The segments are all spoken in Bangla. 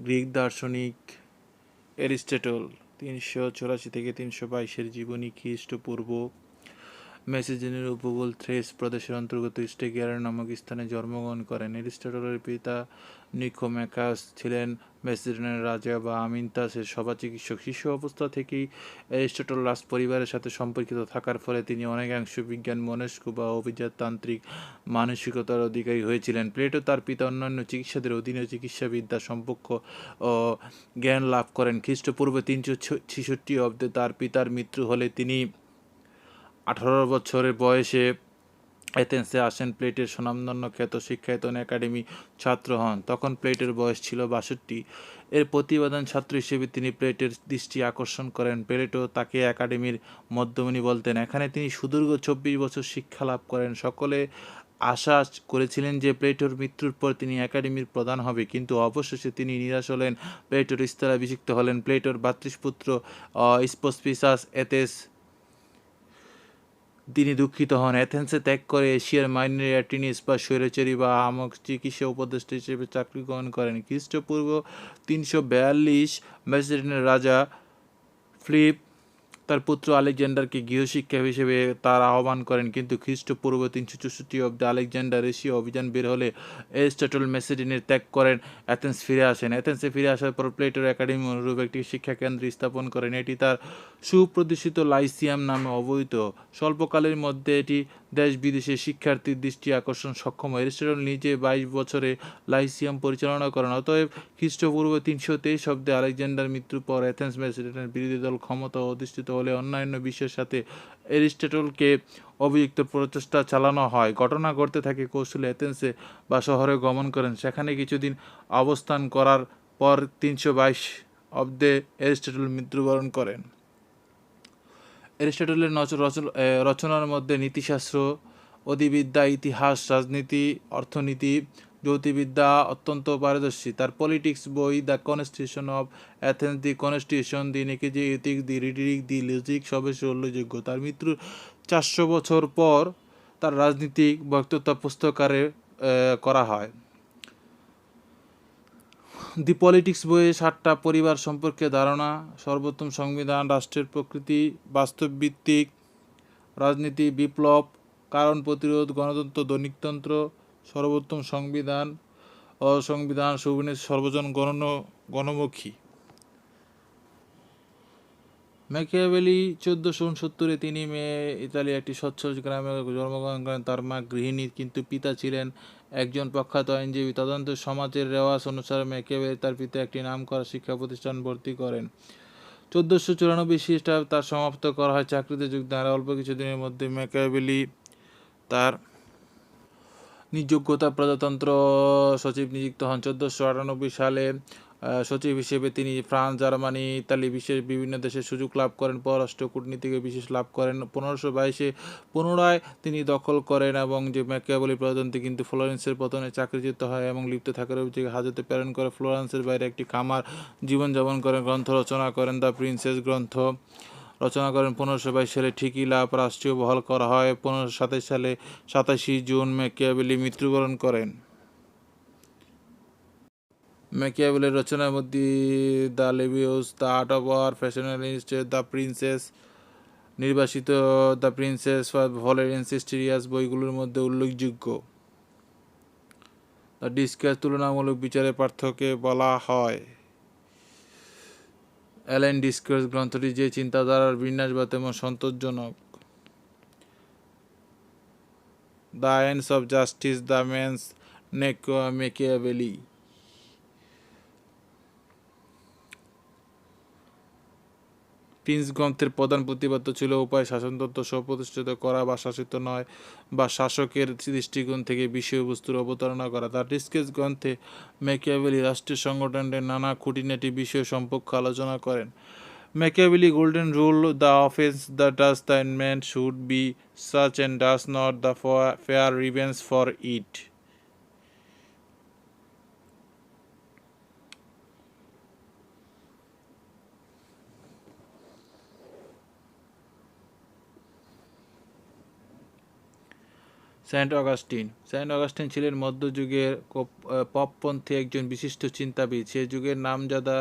গ্রিক দার্শনিক অ্যারিস্টটল তিনশো চুরাশি থেকে তিনশো বাইশের জীবনী খ্রিস্টপূর্ব মেসিজেনের উপকূল থ্রেস প্রদেশের অন্তর্গত স্টেগিয়ার নামক স্থানে জন্মগ্রহণ করেন। এরিস্টটলের পিতা নিকোম্যাকাস ছিলেন মেসিডেনের রাজা বা আমিনতাসের সভা চিকিৎসক। শিশু অবস্থা থেকেই এরিস্টটল রাজ পরিবারের সাথে সম্পর্কিত থাকার ফলে তিনি অনেকাংশ বিজ্ঞান, মনস্ক বা অভিজাততান্ত্রিক মানসিকতার অধিকারী হয়েছিলেন। প্লেটো তার পিতা অন্যান্য চিকিৎসাদের অধীনে চিকিৎসাবিদ্যা সম্পর্ক ও জ্ঞান লাভ করেন। খ্রিস্টপূর্বে তিনশো ছেষট্টি অব্দে তার পিতার মৃত্যু হলে তিনি আঠারো বছরের বয়সে এথেন্সে আসেন। প্লেটের স্বনামধন্য খ্যাত শিক্ষায়তন একাডেমি ছাত্র হন। তখন প্লেটের বয়স ছিল বাষট্টি। এর প্রতিবেদন ছাত্র হিসেবে তিনি প্লেটের দৃষ্টি আকর্ষণ করেন। প্লেটো তাকে একাডেমির মধ্যমণি বলতেন। এখানে তিনি সুদীর্ঘ চব্বিশ বছর শিক্ষা লাভ করেন। সকলে আশা করেছিলেন যে প্লেটোর মৃত্যুর পর তিনি একাডেমির প্রধান হবে। কিন্তু অবশেষে তিনি নিরাশ হলেন। প্লেটোর স্থলাভিষিক্ত হলেন। প্লেটোর ভ্রাতৃপুত্র স্পোসপিসাস এতেস তিনি দুঃখিত হন। অ্যাথেন্সে ত্যাগ করে এশিয়ার মাইনের অ্যাটিনিস বা স্বৈরাচারী বা আমক চিকিৎসা উপদেষ্টা হিসেবে চাকরি গ্রহণ করেন। খ্রিস্টপূর্ব তিনশো বিয়াল্লিশ ম্যাসিডনের রাজা ফ্লিপ তার পুত্র আলেকজান্ডারকে গৃহশিক্ষা হিসেবে তার আহ্বান করেন, কিন্তু খ্রিস্টপূর্ব তিনশো চৌষট্টি অব্দে আলেকজান্ডার এশীয় অভিযান বের হলে এস্টাটল মেসিডিনের ত্যাগ করেন, অ্যাথেন্স ফিরে আসেন। অ্যাথেন্সে ফিরে আসার পর প্লেটোর একাডেমি অনুরূপ একটি শিক্ষাকেন্দ্র স্থাপন করেন। এটি তার সুপ্রতিষ্ঠিত লাইসিয়াম নামে অবহিত। স্বল্পকালের মধ্যে এটি দেশ বিদেশে শিক্ষার্থীর দৃষ্টি আকর্ষণ সক্ষম এরিস্টটল নিজে বাইশ বছরে লাইসিয়াম পরিচালনা করেন। অতএব খ্রিস্টপূর্ব তিনশো তেইশ অব্দে আলেকজান্ডার মৃত্যুর পর অ্যাথেন্স মেসিডেনের বিরোধী দল ক্ষমতা অধিষ্ঠিত হলে অন্যান্য বিশ্বের সাথে এরিস্টটলকে অভিযুক্ত প্রচেষ্টা চালানো হয়। ঘটনা ঘটতে থাকে কৌশলে এথেন্সে বা শহরে গমন করেন। সেখানে কিছুদিন অবস্থান করার পর তিনশো বাইশ অব্দে এরিস্টটল মৃত্যুবরণ করেন। এরিস্টটলের রচনার মধ্যে নীতিশাস্ত্র, অধিবিদ্যা, ইতিহাস, রাজনীতি, অর্থনীতি, জ্যোতির্বিদ্যা অত্যন্ত পারদর্শী। তার পলিটিক্স বই the constitution of Athens, the constitution, the নেকেজি ethic the rhetoric the logic সবেশে উল্লেখযোগ্য তার মৃত্যুর চারশো বছর পর তার রাজনীতিক বক্তৃতা পুস্তকারে করা হয়। দি পলিটিক্স বইয়ে সাতটা পরিবার সম্পর্কে ধারণা, সর্বোত্তম সংবিধান, রাষ্ট্রের প্রকৃতি, বাস্তবভিত্তিক, রাজনীতি, বিপ্লব, কারণ প্রতিরোধ, গণতন্ত্র, দৈনিকতন্ত্র, সর্বোত্তম সংবিধান ও সংবিধান সুবিনের সর্বজন গণ গণমুখী। ম্যাকিয়াভেলি চোদ্দোশো উনসত্তরে তিনি মেয়ে ইতালি একটি স্বচ্ছ গ্রামে জন্মগ্রহণ করেন। তার মা গৃহিণী কিন্তু পিতা ছিলেন একজন প্রখ্যাত আইনজীবী তদন্ত সমাজের রেওয়াজ অনুসারে মেকেবের তার পিতা একটি নাম করা শিক্ষা প্রতিষ্ঠান ভর্তি করেন। চোদ্দোশো চুরানব্বই খ্রিস্টাব্দে তার সমাপ্ত করা হয় চাকরিতে যোগদান অল্প কিছুদিনের মধ্যে ম্যাকিয়াভেলি তার নিযোগ্যতা প্রজাতন্ত্র সচিব নিযুক্ত হন। চোদ্দোশো আটানব্বই সালে সচিব হিসেবে তিনি ফ্রান্স, জার্মানি, ইতালি বিশ্বের বিভিন্ন দেশে সুযোগ লাভ করেন, পররাষ্ট্র কূটনীতিকে বিশেষ লাভ করেন। পনেরোশো বাইশে পুনরায় তিনি দখল করেন এবং যে ম্যাকিয়াবলি প্রজাতন্ত্রী কিন্তু ফ্লোরেন্সের পতনে চাকরিচ্যুত হয় এবং লিপ্ত থাকার অভিযোগে হাজতে প্রেরণ করে ফ্লোরেন্সের বাইরে একটি খামার জীবনযাপন করেন, গ্রন্থ রচনা করেন, দ্য প্রিন্সেস গ্রন্থ রচনা করেন। পনেরোশো বাইশ সালে ঠিকই লাভ রাষ্ট্রীয় বহাল করা হয়। পনেরোশো সাতাশ সালে সাতাশি জুন ম্যাকিয়াবেলি মৃত্যুবরণ করেন। ম্যাকিয়াবেলের রচনার মধ্যে the লেভিউস the art of war ফ্যাশনাল ইনস্টেড দ্য প্রিন্সেস, নির্বাসিত দ্য প্রিন্সেস ভলেরিয়ান সিস্টেরিয়াস বইগুলোর মধ্যে উল্লেখযোগ্য। দ্য ডিসকাস তুলনামূলক বিচারের পার্থক্যে বলা হয়। অ্যালেন ডিসকাস গ্রন্থটি যে চিন্তাধারার বিন্যাস বা তেমন সন্তোষজনক। The ends of justice, the means neck Machiavelli prince গ্রন্থের প্রধান প্রতিপাদ্য ছিল উপায় শাসনতন্ত্র সুপ্রতিষ্ঠিত করা বা শাসিত নয় বা শাসকের দৃষ্টিকোণ থেকে বিষয়বস্তুর অবতারণা করা। তার ডিসকেস গ্রন্থে ম্যাকিয়াভেলি রাষ্ট্রীয় সংগঠনের নানা খুঁটিনাটি বিষয় সম্পর্কে আলোচনা করেন। Machiavelli golden rule, the offence, the does the man should be such and does not the fair reverence for it. Saint Augustine. Saint Augustine ছিলেন মধ্যযুগের পপপন্থী একজন বিশিষ্ট চিন্তাবিদ। সে যুগের নামজাদা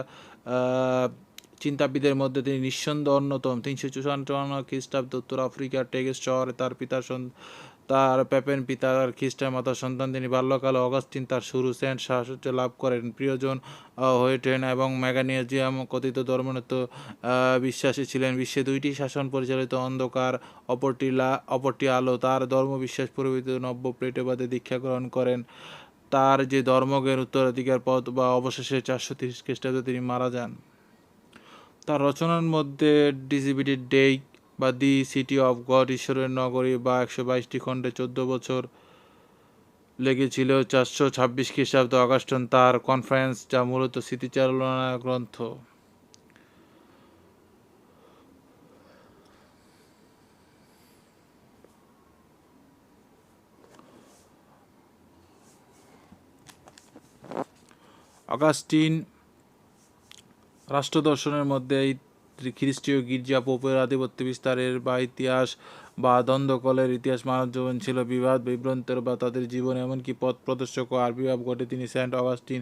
চিন্তাবিদের মধ্যে তিনি নিঃসন্দেহ অন্যতম। তিনশো চুয়ান্ন খ্রিস্টাব্দ উত্তর আফ্রিকার টেগেস শহরে তার পিতার তার পেপেন পিতা আর খ্রিস্টান মাতার সন্তান তিনি বাল্যকালে অগাস্টিন তার শুরু সেন্ট সাহচর্য লাভ করেন। প্রিয়জন ওঠেন এবং ম্যাগানিয়াজিয়াম কথিত ধর্মনত বিশ্বাসী ছিলেন। বিশ্বে দুইটি শাসন পরিচালিত অন্ধকার, অপরটি লা, অপরটি আলো। তার ধর্মবিশ্বাস পরিবর্তিত নব্য প্লেটোবাদে দীক্ষা গ্রহণ করেন। তার যে ধর্মজ্ঞের উত্তরাধিকার পথ বা অবশেষে চারশো তিরিশ খ্রিস্টাব্দে তিনি মারা যান। তার রচনার মধ্যে ডিজিবিটেড ডেই বা দি সিটি অফ গড ঈশ্বরের নগরী বা একশো বাইশটি খণ্ডে চোদ্দ বছর লেগেছিল চারশো ছাব্বিশ খ্রিস্টাব্দ অগাস্টন তার কনফারেন্স যা মূলত স্মৃতিচারণা গ্রন্থ। অগাস্টিন রাষ্ট্রদর্শনের মধ্যে এই খ্রিস্টীয় গির্জা, পোপের আধিপত্য বিস্তারের বা ইতিহাস বা দ্বন্দ্বকলের ইতিহাস মানব জীবন ছিল বিবাদ, বিভ্রান্তের বা তাদের জীবন, এমনকি পথ প্রদর্শক ও আবির্ভাব ঘটে তিনি সেন্ট অগাস্টিন,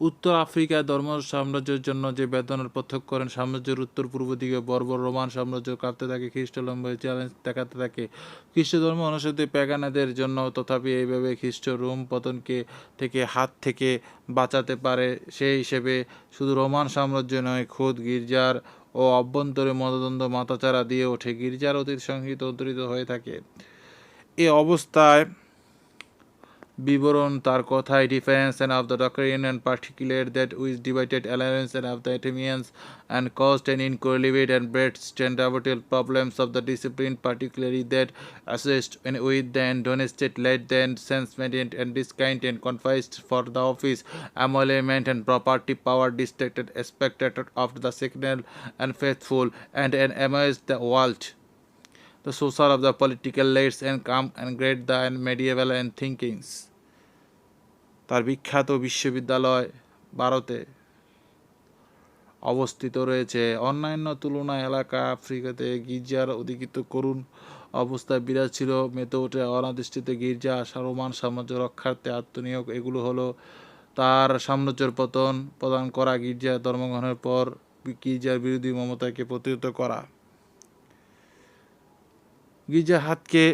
উত্তর আফ্রিকায় ধর্ম সাম্রাজ্যের জন্য যে বেদনার প্রত্যক্ষ করেন, সাম্রাজ্যের উত্তর পূর্ব দিকে বর্বর রোমান সাম্রাজ্য কাঁপতে থাকে, খ্রিস্টলম্বের চ্যালেঞ্জ দেখাতে থাকে। খ্রিস্ট ধর্ম অনুসারে প্যাগানাদের জন্য তথাপি এইভাবে খ্রিস্ট রোম পতনকে থেকে হাত থেকে বাঁচাতে পারে, সেই হিসেবে শুধু রোমান সাম্রাজ্য নয়, খোদ গির্জার ও অভ্যন্তরে মতদ্বন্দ্ব মাথাচাড়া দিয়ে ওঠে গির্জার অতীত সংহিত উদ্ধৃত হয়ে থাকে। এ অবস্থায় Biboron Tarkothai defense and of the Doctrine and particular that which divided alliance and of the Athenians and caused an incorrelate and bred standardable problems of the discipline particularly that assessed and with the donestate led the sense maintained and discount and confisced for the office emolument and property power distracted spectator of the signal and faithful and, an amazed the world. The source of the political lights and come and great the and medieval and thinkings. তার বিখ্যাত বিশ্ববিদ্যালয় ভারতে অবস্থিত রয়েছে। অন্যান্য তুলনা এলাকা আফ্রিকাতে গির্জার অধিকৃত করুণ অবস্থায় বিরাজ ছিল। মেতে ওঠে অনাধিষ্ঠিত গির্জা রোমান সাম্রাজ্য রক্ষার্থে আত্মনিয়োগ। এগুলো হলো তার সাম্রাজ্যের পতন, প্রদান করা গির্জা ধর্মগ্রহণের পর গির্জার বিরোধী মমতাকে প্রতিহত করা। গির্জার হাতকে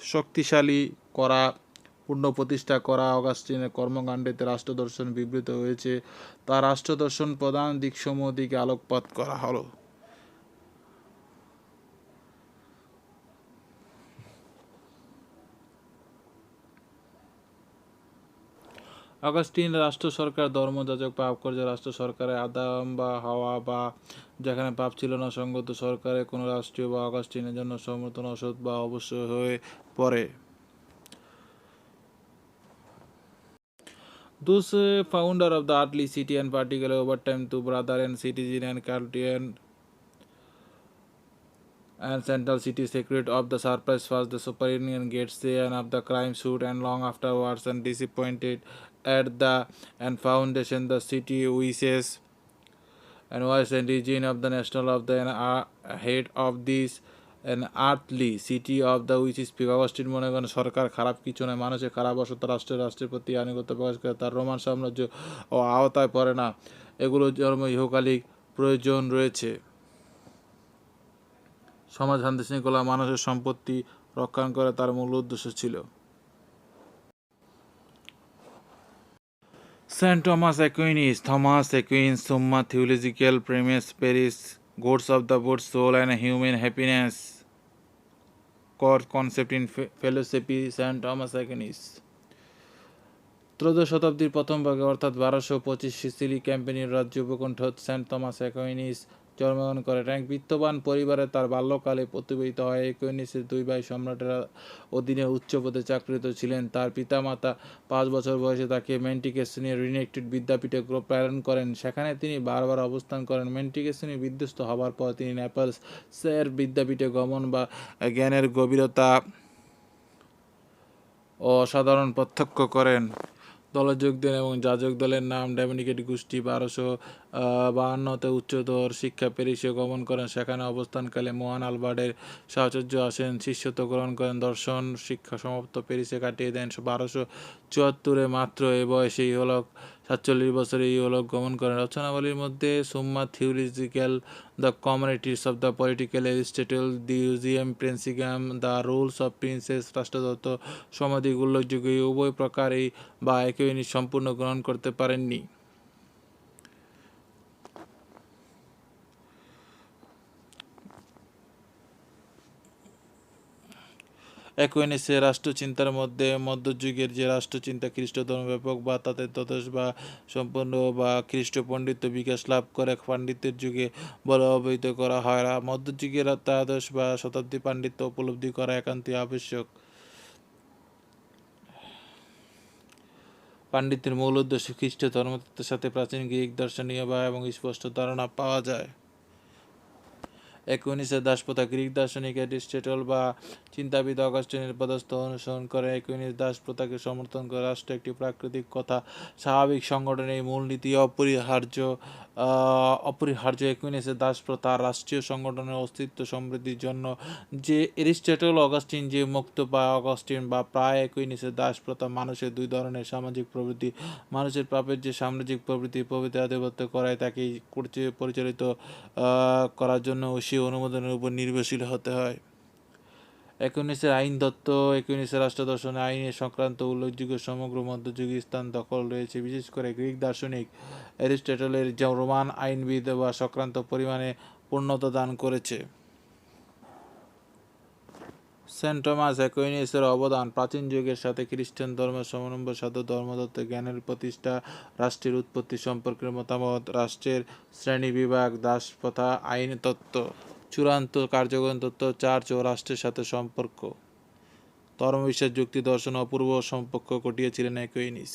শক্তিশালী করা পূর্ণ প্রতিষ্ঠা করা অগাস্টিনের কর্মকাণ্ডেতে রাষ্ট্রদর্শন বিবৃত হয়েছে। তার রাষ্ট্রদর্শন প্রধান দিকসমূহ দিকে আলোকপাত করা হলো। অগাস্টিন রাষ্ট্র সরকার ধর্মযাজক পাপ করছে। রাষ্ট্র সরকারের আদাম বা হাওয়া বা যেখানে পাপ ছিল না, সঙ্গত সরকারে কোনো রাষ্ট্রীয় বা অগাস্টিনের জন্য সমর্থন, অসৎ বা অবশ্য হয়ে পড়ে। দোষ founder of the early city and particle over time to brother and citizen and কার্টিয়ান and central city secret of the surprise first the super union gates they and of the crime shoot and long after wars and disappointed at the and foundation the city wishes and was and region of the national of the uh, head of this an earthly city of the which is Augustine মনে করেন সরকার খারাপ কিছু নয় মানুষের খারাপ অসত্য রাষ্ট্রের রাষ্ট্রের প্রতি আনুগত্য প্রকাশ করে তার রোমান সাম্রাজ্য ও আওতায় পড়ে না। এগুলো জন্ম ইহকালিক প্রয়োজন রয়েছে। সমাজ শান্তি শৃঙ্খলা মানুষের সম্পত্তি রক্ষা করে তার মূল উদ্দেশ্য ছিল। Saint Thomas Aquinas, Thomas Aquinas Summa theological premise, Paris, goods of the board soul and human happiness. কর concept in fellowship, saint Thomas Aquinas. ত্রয়োদশ শতাব্দীর প্রথম ভাগে, অর্থাৎ বারোশো পঁচিশ সিসিলি ক্যাম্পেনির রাজ্য উপকণ্ঠ সেন্ট থমাস অ্যাকুইনিস। জন্মগ্রহণ করেন এক বিত্তবান পরিবারে তার বাল্যকালে প্রতিবেদিত হয়। একুইনিসের দুই ভাই সম্রাটের অধীনে উচ্চ পদে চাকরিত ছিলেন। তার পিতামাতা পাঁচ বছর বয়সে তাকে মেন্টিকেসনি রিনেক্টেড বিদ্যাপীঠে প্রেরণ করেন। সেখানে তিনি বারবার অবস্থান করেন। মেন্টিকেসনি বিধ্বস্ত হবার পর তিনি নেপালস এর বিদ্যাপীঠে গমন বা জ্ঞানের গভীরতা ও অসাধারণ প্রত্যক্ষ করেন। দলে যোগ দেন এবং যাজক দলের নাম ডেমিনিকেট গোষ্ঠী বারোশো বাহান্নতে উচ্চতর শিক্ষা প্যারিসে গমন করেন। সেখানে অবস্থানকালে মহান আলবার্টের সাহচর্য আসেন, শিষ্যত্ব গ্রহণ করেন, দর্শন, শিক্ষা সমাপ্ত প্যারিসে কাটিয়ে দেন। বারোশো চুয়াত্তরে মাত্র এ বয়সে ইহলোক, সাতচল্লিশ বছরে ইহলোক গমন করেন। রচনাবলীর মধ্যে Summa theological the communities of the political Aristotle the ইউজিয়াম প্রিন্সিগাম, দ্য রুলস অফ প্রিন্সেস, রাষ্ট্রদত্ত সমাধিক উল্লেখযোগ্য। উভয় প্রকারেই বা একই সম্পূর্ণ গ্রহণ করতে পারেননি। অ্যাকুইনিসের রাষ্ট্রচিন্তার মধ্যে মধ্যযুগের যে রাষ্ট্রচিন্তা খ্রিস্ট ধর্ম ব্যাপক বা তাদের তদস বা সম্পূর্ণ বা খ্রিস্ট পণ্ডিত্য বিকাশ লাভ করে পাণ্ডিত্যের যুগে বলে অবহিত করা হয়। মধ্যযুগের ত্রাদশ বা শতাব্দী পাণ্ডিত্য উপলব্ধি করা একান্তই আবশ্যক। পাণ্ডিত্যের মূল উদ্দেশ্য খ্রিস্ট ধর্মতত্ত্বের সাথে প্রাচীন গ্রিক দর্শনীয় বা এবং স্পষ্ট ধারণা পাওয়া যায়। একুইনিসের দাসপ্রথা গ্রিক দার্শনিক অ্যারিস্টটল বা চিন্তাবিদ অগাস্টিনের পদস্থ অনুসরণ করে একুইনিস দাসপ্রথাকে সমর্থন করে রাষ্ট্র একটি প্রাকৃতিক কথা। স্বাভাবিক সংগঠনের মূলনীতি অপরিহার্য অপরিহার্য একুইনিসের দাসপ্রথা রাষ্ট্রীয় সংগঠনের অস্তিত্ব সমৃদ্ধির জন্য। যে এরিস্টটল অগাস্টিন যে মুক্ত বা অগাস্টিন বা প্রায় একুইনিসের দাসপ্রথা মানুষের দুই ধরনের সামাজিক প্রবৃত্তি। মানুষের পাপের যে সামাজিক প্রবৃত্তি প্রভৃতি আধিপত্য করায় তাকে পরিচ- পরিচালিত করার জন্য সেই অনুমোদনের উপর নির্ভরশীল হতে হয়। একুনিশের আইন দত্ত একুনিশের রাষ্ট্র দর্শনে সংক্রান্ত উল্লেখযোগ্য সমগ্র মধ্যযুগীয় স্থান দখল রয়েছে। বিশেষ করে গ্রিক দার্শনিক অ্যারিস্টটলের রোমান আইনবিদ বা সংক্রান্ত পরিমাণে পূর্ণতা দান করেছে। সেন্ট টমাস অ্যাকুইনিয়াসের অবদান। প্রাচীন যুগের সাথে খ্রিস্টান ধর্মের সমন্বয় সাধু ধর্মতত্ত্ব, জ্ঞানের প্রতিষ্ঠা, রাষ্ট্রের উৎপত্তি সম্পর্কের মতামত, রাষ্ট্রের শ্রেণি বিভাগ দাস প্রথা আইন তত্ত্ব, চূড়ান্ত কার্যকরণ তত্ত্ব, চার্চ ও রাষ্ট্রের সাথে সম্পর্ক। ধর্মবিশ্বাস, যুক্তি, দর্শন অপূর্ব সম্পর্ক ঘটিয়েছিলেন অ্যাকুইনিস।